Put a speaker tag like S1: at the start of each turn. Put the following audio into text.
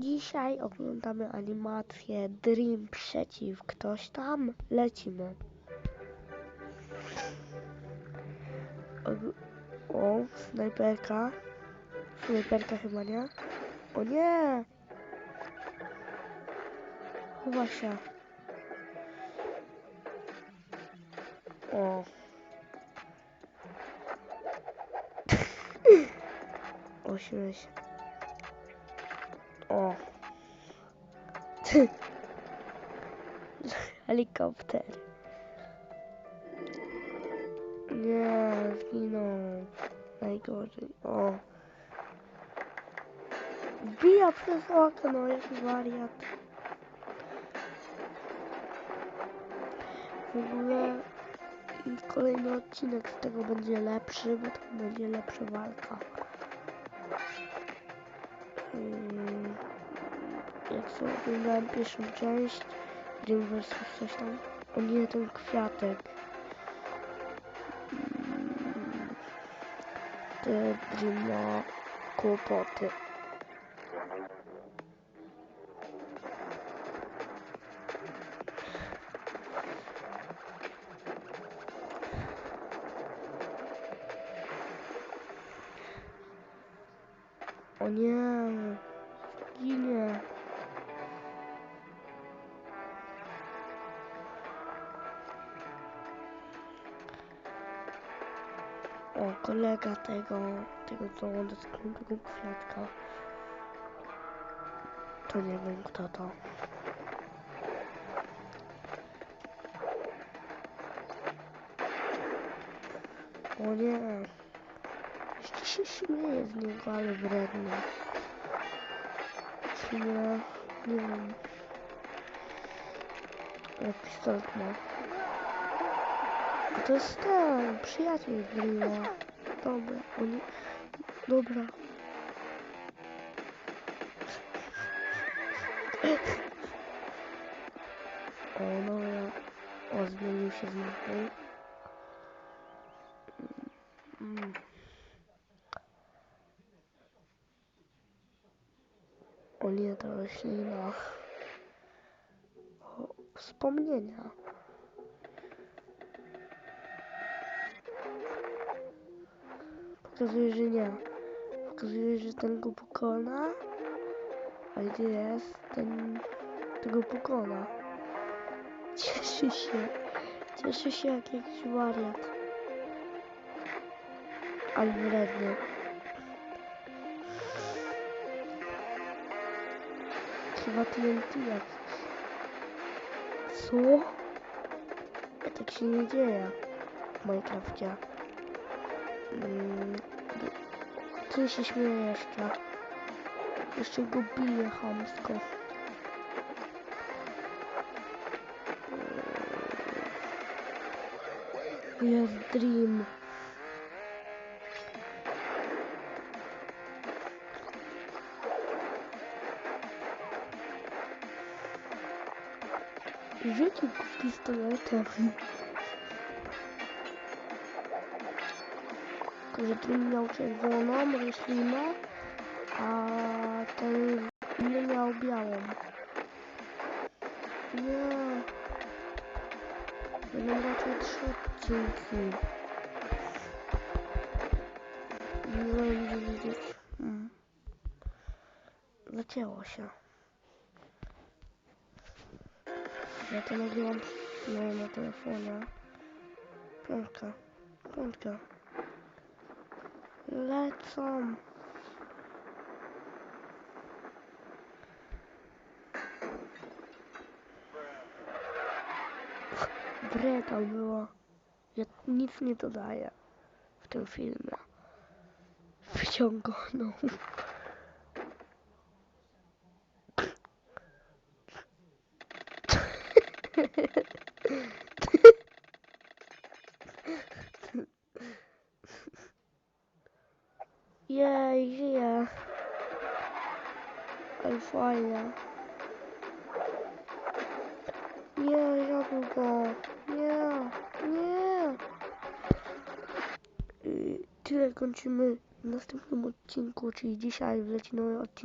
S1: Dzisiaj oglądamy animację Dream przeciw ktoś tam. Lecimy. O, snajperka. Snajperka chyba nie. O nie! Chowa się. O. Ośmiesz. O. Helikopter. Nie, zginął. Najgorzej. O. Wbija przez okno, jaki wariat. W ogóle kolejny odcinek z tego będzie lepszy, bo to będzie lepsza walka. Mm, Jak sobie oglądałem pierwszą część, Dream vs coś tam. O nie, ten kwiatek. Mm, Te Dream ma kłopoty. O nie, ginie. O, kolega tego, tego co on tego kwiatka. To nie wiem kto to. O nie. Jeszcze się śmieje z niego, ale wredny. Czy nie? Wiem. Jak pistolet ma. A to jest ten, przyjaciel Grilla. Dobra, oni... Dobra. O, dobra. O, zmienił się znowu. Mm. O nie, ta roślina. O, wspomnienia. Pokazuje, że nie. Pokazuje, że ten go pokona. A gdzie jest ten... Tego pokona. Cieszy się. Cieszy się jak jakiś wariat. Ale wredny. Chyba TNT jakiś. Co? Ja tak się nie dzieje w Minecrafcie. Mm, Ty się jeszcze. Jeszcze go bije chamsko. Mm. Jest Dream. Rzucił pistoletem. Tylko, że ten miał czerwoną roślinę, a ten inny miał białą. Nie. Będą raczej trzy odcinki. Nie będzie widzieć. Hmm. Zacięło się. Ja to nagrywam no, na telefonie. Piątka. Piątka. Lecą. Breta było. Ja nic nie dodaję w tym filmie. Wyciągoną. Jej, żyje. Ale fajnie. Nie, zabił go. Nie, nie. Tyle kończymy w następnym odcinku, czyli dzisiaj wleci nowy odcinek